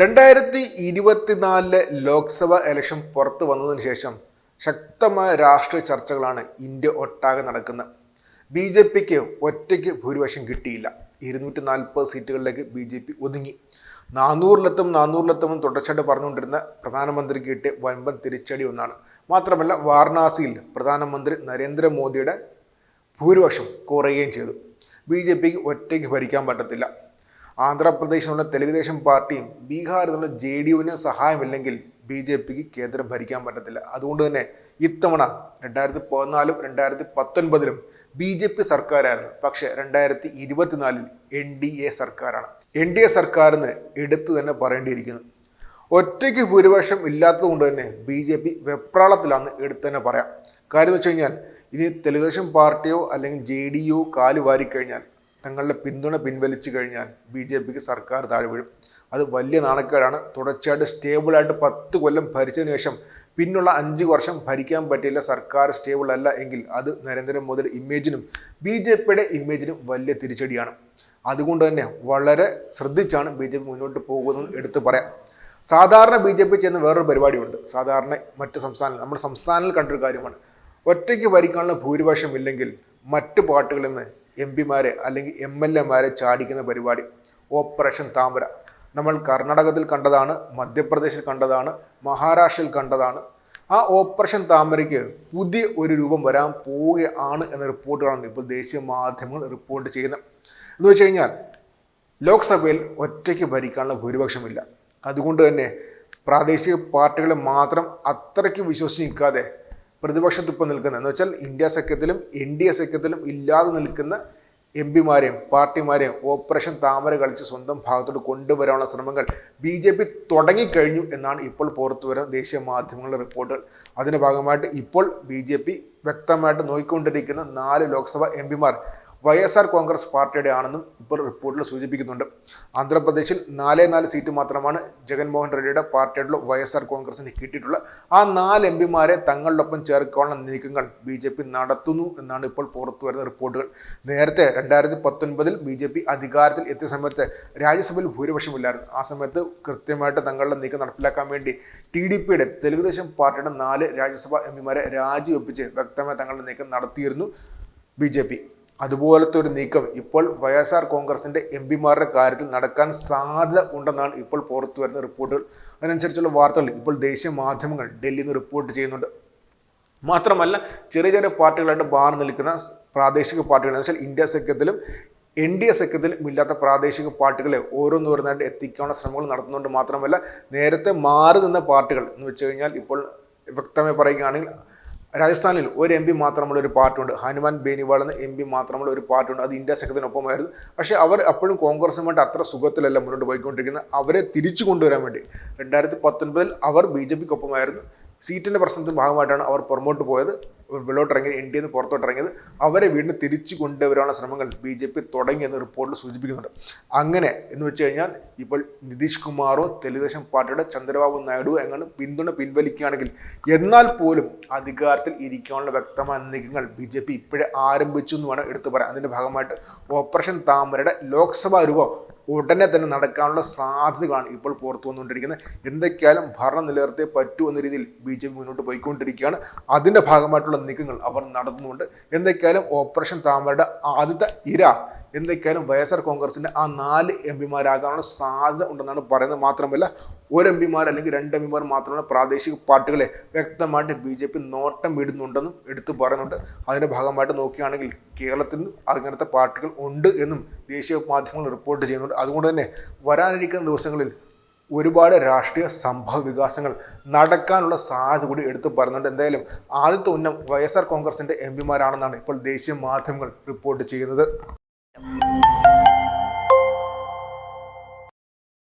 രണ്ടായിരത്തി ഇരുപത്തിനാലിലെ ലോക്സഭ ഇലക്ഷൻ പുറത്തു വന്നതിന് ശേഷം ശക്തമായ രാഷ്ട്രീയ ചർച്ചകളാണ് ഇന്ത്യ ഒട്ടാകെ നടക്കുന്നത്. ബി ജെ പിക്ക് ഒറ്റയ്ക്ക് ഭൂരിപക്ഷം കിട്ടിയില്ല. ഇരുന്നൂറ്റി നാൽപ്പത് സീറ്റുകളിലേക്ക് ബി ജെ പി ഒതുങ്ങി. നാനൂറിലെത്തും നാനൂറിലെത്തും തുടർച്ചയായിട്ട് പറഞ്ഞുകൊണ്ടിരുന്ന പ്രധാനമന്ത്രിക്ക് കിട്ടിയ വൻപൻ തിരിച്ചടി ഒന്നാണ്. മാത്രമല്ല വാരണാസിയിൽ പ്രധാനമന്ത്രി നരേന്ദ്രമോദിയുടെ ഭൂരിപക്ഷം കുറയുകയും ചെയ്തു. ബി ജെ പിക്ക് ഒറ്റയ്ക്ക് ഭരിക്കാൻ പറ്റത്തില്ല. ആന്ധ്രാപ്രദേശിലുള്ള തെലുഗുദേശം പാർട്ടിയും ബീഹാറിലുള്ള ജെ ഡി യുവിന് സഹായമില്ലെങ്കിൽ ബി ജെ പിക്ക് കേന്ദ്രം ഭരിക്കാൻ പറ്റത്തില്ല. അതുകൊണ്ട് തന്നെ ഇത്തവണ രണ്ടായിരത്തി പതിനാലും രണ്ടായിരത്തി പത്തൊൻപതിലും ബി ജെ പി സർക്കാരായിരുന്നു. പക്ഷേ രണ്ടായിരത്തി ഇരുപത്തിനാലിൽ എൻ ഡി എ സർക്കാരാണ്. എൻ ഡി എ സർക്കാരിന് എടുത്തു തന്നെ പറയേണ്ടിയിരിക്കുന്നു. ഒറ്റയ്ക്ക് ഭൂരിപക്ഷം ഇല്ലാത്തത് കൊണ്ട് തന്നെ ബി ജെ പി വെപ്രാളത്തിലാണ് എടുത്തു തന്നെ പറയാം. കാര്യം വെച്ച് കഴിഞ്ഞാൽ ഇനി തെലുഗുദേശം പാർട്ടിയോ അല്ലെങ്കിൽ ജെ ഡി യു വാരിക്കഴിഞ്ഞാൽ തങ്ങളുടെ പിന്തുണ പിൻവലിച്ചു കഴിഞ്ഞാൽ ബി ജെ പിക്ക് സർക്കാർ താഴെ വീഴും. അത് വലിയ നാണക്കേടാണ്. തുടർച്ചയായിട്ട് സ്റ്റേബിളായിട്ട് പത്ത് കൊല്ലം ഭരിച്ചതിന് ശേഷം പിന്നുള്ള അഞ്ച് വർഷം ഭരിക്കാൻ പറ്റില്ല സർക്കാർ സ്റ്റേബിൾ അല്ല എങ്കിൽ അത് നരേന്ദ്രമോദിയുടെ ഇമേജിനും ബി ജെ പിയുടെ ഇമേജിനും വലിയ തിരിച്ചടിയാണ്. അതുകൊണ്ട് തന്നെ വളരെ ശ്രദ്ധിച്ചാണ് ബി ജെ പി മുന്നോട്ട് പോകുന്നതെന്ന് എടുത്തു പറയാം. സാധാരണ ബി ജെ പി ചെയ്യുന്ന വേറൊരു പരിപാടിയുണ്ട്. സാധാരണ മറ്റ് സംസ്ഥാനങ്ങൾ നമ്മുടെ സംസ്ഥാനങ്ങളിൽ കണ്ടൊരു കാര്യമാണ്. ഒറ്റയ്ക്ക് ഭരിക്കാനുള്ള ഭൂരിപക്ഷം ഇല്ലെങ്കിൽ മറ്റു പാർട്ടികളിൽ നിന്ന് എം പിമാരെ അല്ലെങ്കിൽ എം എൽ എമാരെ ചാടിക്കുന്ന പരിപാടി. ഓപ്പറേഷൻ താമര. നമ്മൾ കർണാടകത്തിൽ കണ്ടതാണ് മധ്യപ്രദേശിൽ കണ്ടതാണ് മഹാരാഷ്ട്രയിൽ കണ്ടതാണ്. ആ ഓപ്പറേഷൻ താമരയ്ക്ക് പുതിയ ഒരു രൂപം വരാൻ പോവുകയാണ് എന്ന റിപ്പോർട്ടുകളാണ് ഇപ്പോൾ ദേശീയ മാധ്യമങ്ങൾ റിപ്പോർട്ട് ചെയ്യുന്നത്. എന്ന് വെച്ച് കഴിഞ്ഞാൽ ലോക്സഭയിൽ ഒറ്റയ്ക്ക് ഭരിക്കാനുള്ള ഭൂരിപക്ഷമില്ല. അതുകൊണ്ട് തന്നെ പ്രാദേശിക പാർട്ടികളെ മാത്രം അത്രയ്ക്ക് വിശ്വസിച്ച് നിൽക്കാതെ പ്രതിപക്ഷത്ത് ഇപ്പോൾ നിൽക്കുന്ന എന്ന് വെച്ചാൽ ഇന്ത്യ സഖ്യത്തിലും എൻ ഡി എ സഖ്യത്തിലും ഇല്ലാതെ നിൽക്കുന്ന എം പിമാരെയും പാർട്ടിമാരെയും ഓപ്പറേഷൻ താമര കളിച്ച് സ്വന്തം ഭാഗത്തോട്ട് കൊണ്ടുവരാനുള്ള ശ്രമങ്ങൾ ബി ജെ പി തുടങ്ങിക്കഴിഞ്ഞു എന്നാണ് ഇപ്പോൾ പുറത്തു വരുന്ന ദേശീയ മാധ്യമങ്ങളുടെ റിപ്പോർട്ടുകൾ. അതിന്റെ ഭാഗമായിട്ട് ഇപ്പോൾ ബി ജെ പി വ്യക്തമായിട്ട് നോക്കിക്കൊണ്ടിരിക്കുന്ന നാല് ലോക്സഭാ എം പിമാർ വൈ എസ് ആർ കോൺഗ്രസ് പാർട്ടിയുടെ ആണെന്നും ഇപ്പോൾ റിപ്പോർട്ടിൽ സൂചിപ്പിക്കുന്നുണ്ട്. ആന്ധ്രാപ്രദേശിൽ നാലേ നാല് സീറ്റ് മാത്രമാണ് ജഗൻമോഹൻ റെഡ്ഡിയുടെ പാർട്ടിയായിട്ടുള്ള വൈ എസ് ആർ കോൺഗ്രസിന് കിട്ടിയിട്ടുള്ള ആ നാല് എം പിമാരെ തങ്ങളോടൊപ്പം ചേർക്കാനുള്ള നീക്കങ്ങൾ ബി ജെ പി നടത്തുന്നു എന്നാണ് ഇപ്പോൾ പുറത്തു വരുന്ന റിപ്പോർട്ടുകൾ. നേരത്തെ രണ്ടായിരത്തി പത്തൊൻപതിൽ ബി ജെ പി അധികാരത്തിൽ എത്തിയ സമയത്ത് രാജ്യസഭയിൽ ഭൂരിപക്ഷമില്ലായിരുന്നു. ആ സമയത്ത് കൃത്യമായിട്ട് തങ്ങളുടെ നീക്കം നടപ്പിലാക്കാൻ വേണ്ടി ടി ഡി പിയുടെ തെലുഗുദേശം പാർട്ടിയുടെ നാല് രാജ്യസഭാ എം പിമാരെ രാജിവെപ്പിച്ച് വ്യക്തമായി തങ്ങളുടെ നീക്കം നടത്തിയിരുന്നു ബി ജെ പി. അതുപോലത്തെ ഒരു നീക്കം ഇപ്പോൾ വൈ എസ് ആർ കോൺഗ്രസിന്റെ എം പിമാരുടെ കാര്യത്തിൽ നടക്കാൻ സാധ്യത ഉണ്ടെന്നാണ് ഇപ്പോൾ പുറത്തു വരുന്ന റിപ്പോർട്ടുകൾ. അതിനനുസരിച്ചുള്ള വാർത്തകൾ ഇപ്പോൾ ദേശീയ മാധ്യമങ്ങൾ ഡൽഹിയിൽ നിന്ന് റിപ്പോർട്ട് ചെയ്യുന്നുണ്ട്. മാത്രമല്ല ചെറിയ ചെറിയ പാർട്ടികളായിട്ട് ബാർ നിൽക്കുന്ന പ്രാദേശിക പാർട്ടികൾ എന്ന് വെച്ചാൽ ഇന്ത്യ സഖ്യത്തിലും എൻ ഡി എ സഖ്യത്തിലും ഇല്ലാത്ത പ്രാദേശിക പാർട്ടികളെ ഓരോന്നോരോന്നായിട്ട് എത്തിക്കാനുള്ള ശ്രമങ്ങൾ നടത്തുന്നുണ്ട്. മാത്രമല്ല നേരത്തെ മാറി നിന്ന പാർട്ടികൾ എന്ന് വെച്ച് കഴിഞ്ഞാൽ ഇപ്പോൾ വ്യക്തമായി പറയുകയാണെങ്കിൽ രാജസ്ഥാനിൽ ഒരു എം പി മാത്രമുള്ള ഒരു പാർട്ടിയുണ്ട്. ഹനുമാൻ ബേനിവാൾ എന്ന എം പി മാത്രമുള്ള ഒരു പാർട്ടിയുണ്ട്. അത് ഇന്ത്യ സഖ്യത്തിനൊപ്പമായിരുന്നു. പക്ഷേ അവർ അപ്പോഴും കോൺഗ്രസുമായിട്ട് അത്ര സുഖത്തിലല്ല മുന്നോട്ട് പോയിക്കൊണ്ടിരിക്കുന്നത്. അവരെ തിരിച്ചു കൊണ്ടുവരാൻ വേണ്ടി. രണ്ടായിരത്തി പത്തൊൻപതിൽ അവർ ബി ജെ പിക്കൊപ്പമായിരുന്നു. സീറ്റിന്റെ പ്രശ്നത്തിന്റെ ഭാഗമായിട്ടാണ് അവർ പുറമോട്ട് പോയത്. വെള്ളോട്ടിറങ്ങിയത് എൻ ഡി എന്ന് പുറത്തോട്ടിറങ്ങിയത്. അവരെ വീണ്ടും തിരിച്ചു കൊണ്ടുവരാനുള്ള ശ്രമങ്ങൾ ബി ജെ പി തുടങ്ങിയെന്ന് റിപ്പോർട്ടിൽ സൂചിപ്പിക്കുന്നുണ്ട്. അങ്ങനെ എന്ന് വെച്ച് കഴിഞ്ഞാൽ ഇപ്പോൾ നിതീഷ് കുമാറോ തെലുഗുദേശം പാർട്ടിയുടെ ചന്ദ്രബാബു നായിഡു എങ്ങനെ പിന്തുണ പിൻവലിക്കുകയാണെങ്കിൽ എന്നാൽ പോലും അധികാരത്തിൽ ഇരിക്കാനുള്ള വ്യക്തമായ നീക്കങ്ങൾ ബി ജെ പി ഇപ്പോഴേ ആരംഭിച്ചു എന്ന് വേണം എടുത്തു പറയാം അതിന്റെ ഭാഗമായിട്ട് ഓപ്പറേഷൻ താമരയുടെ ലോക്സഭാ രൂപം ഉടനെ തന്നെ നടക്കാനുള്ള സാധ്യതകളാണ് ഇപ്പോൾ പുറത്തു വന്നുകൊണ്ടിരിക്കുന്നത്. എന്തൊക്കെയായാലും ഭരണം നിലനിർത്തേ പറ്റൂ എന്ന രീതിയിൽ ബി ജെ പി മുന്നോട്ട് പോയിക്കൊണ്ടിരിക്കുകയാണ്. അതിന്റെ ഭാഗമായിട്ടുള്ള നീക്കങ്ങൾ അവർ നടത്തുന്നുണ്ട്. എന്തൊക്കെയായാലും ഓപ്പറേഷൻ താമരയുടെ ആദ്യത്തെ ഇര എന്തൊക്കെയായാലും വൈ എസ് ആർ കോൺഗ്രസിന്റെ ആ നാല് എം പിമാരാകാനുള്ള സാധ്യത ഉണ്ടെന്നാണ് പറയുന്നത്. മാത്രമല്ല ഒരു എം പിമാർ അല്ലെങ്കിൽ രണ്ട് എം പിമാർ മാത്രമല്ല പ്രാദേശിക പാർട്ടികളെ വ്യക്തമായിട്ട് ബി ജെ പി നോട്ടം ഇടുന്നുണ്ടെന്നും എടുത്തു പറയുന്നുണ്ട്. അതിന്റെ ഭാഗമായിട്ട് നോക്കുകയാണെങ്കിൽ കേരളത്തിൽ അങ്ങനത്തെ പാർട്ടികൾ ഉണ്ട് എന്നും ദേശീയ മാധ്യമങ്ങൾ റിപ്പോർട്ട് ചെയ്യുന്നുണ്ട്. അതുകൊണ്ട് തന്നെ വരാനിരിക്കുന്ന ദിവസങ്ങളിൽ ഒരുപാട് രാഷ്ട്രീയ സംഭവ വികാസങ്ങൾ നടക്കാനുള്ള സാധ്യത കൂടി എടുത്തു പറയുന്നുണ്ട്. എന്തായാലും ആദ്യത്തെ ഉന്നം വൈ എസ് ആർ കോൺഗ്രസിന്റെ എം പിമാരാണെന്നാണ് ഇപ്പോൾ ദേശീയ മാധ്യമങ്ങൾ റിപ്പോർട്ട് ചെയ്യുന്നത്.